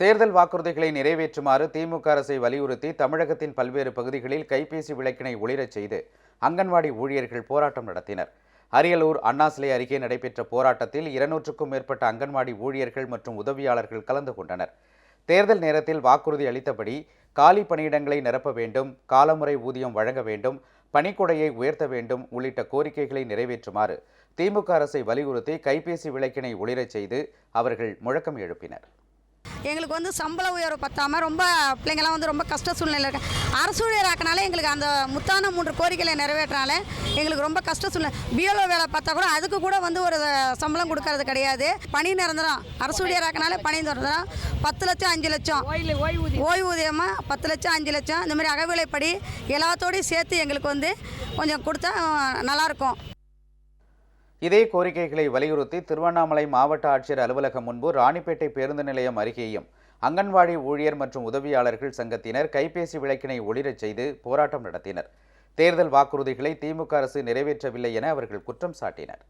தேர்தல் வாக்குறுதிகளை நிறைவேற்றுமாறு திமுக அரசை வலியுறுத்தி தமிழகத்தின் பல்வேறு பகுதிகளில் கைபேசி விளக்கினை ஒளிரச் செய்து அங்கன்வாடி ஊழியர்கள் போராட்டம் நடத்தினர். அரியலூர் அண்ணாசிலை அருகே நடைபெற்ற போராட்டத்தில் இருநூற்றுக்கும் மேற்பட்ட அங்கன்வாடி ஊழியர்கள் மற்றும் உதவியாளர்கள் கலந்து கொண்டனர். தேர்தல் நேரத்தில் வாக்குறுதி அளித்தபடி காலி பணியிடங்களை நிரப்ப வேண்டும் காலமுறை ஊதியம் வழங்க வேண்டும் பணிக்கொடையை உயர்த்த வேண்டும் உள்ளிட்ட கோரிக்கைகளை நிறைவேற்றுமாறு திமுக அரசை வலியுறுத்தி கைபேசி விளக்கினை ஒளிரச் செய்து அவர்கள் முழக்கம் எழுப்பினர். எங்களுக்கு வந்து சம்பள உயர்வு பத்தாம ரொம்ப பிள்ளைங்களாம் வந்து ரொம்ப கஷ்ட சூழ்நிலை இருக்கு அரசு ஊழியராக்கனால எங்களுக்கு அந்த முத்தான மூன்று கோரிக்கைகளை நிறைவேற்றினால எங்களுக்கு ரொம்ப கஷ்ட சூழ்நிலை. பிஎல்ஓ வேலை பார்த்தா கூட அதுக்கு கூட வந்து ஒரு சம்பளம் கொடுக்கறது கிடையாது. பணி நிரந்தரம். அரசு ஊழியராக்கனால பணி நிரந்தரம். பத்து லட்சம் அஞ்சு லட்சம். ஓய்வூதியமாக பத்து லட்சம் அஞ்சு லட்சம். இந்த மாதிரி அகவிலைப்படி எல்லாத்தோடையும் சேர்த்து எங்களுக்கு வந்து கொஞ்சம் கொடுத்தா நல்லாயிருக்கும் இதே கோரிக்கைகளை வலியுறுத்தி திருவண்ணாமலை மாவட்ட ஆட்சியர் அலுவலகம் முன்பு ராணிப்பேட்டை பேருந்து நிலையம் அருகேயும் அங்கன்வாடி ஊழியர் மற்றும் உதவியாளர்கள் சங்கத்தினர் கைபேசி விளக்கினை ஒளிரச் செய்து போராட்டம் நடத்தினர். தேர்தல் வாக்குறுதிகளை திமுக அரசு நிறைவேற்றவில்லை என அவர்கள் குற்றம் சாட்டினர்.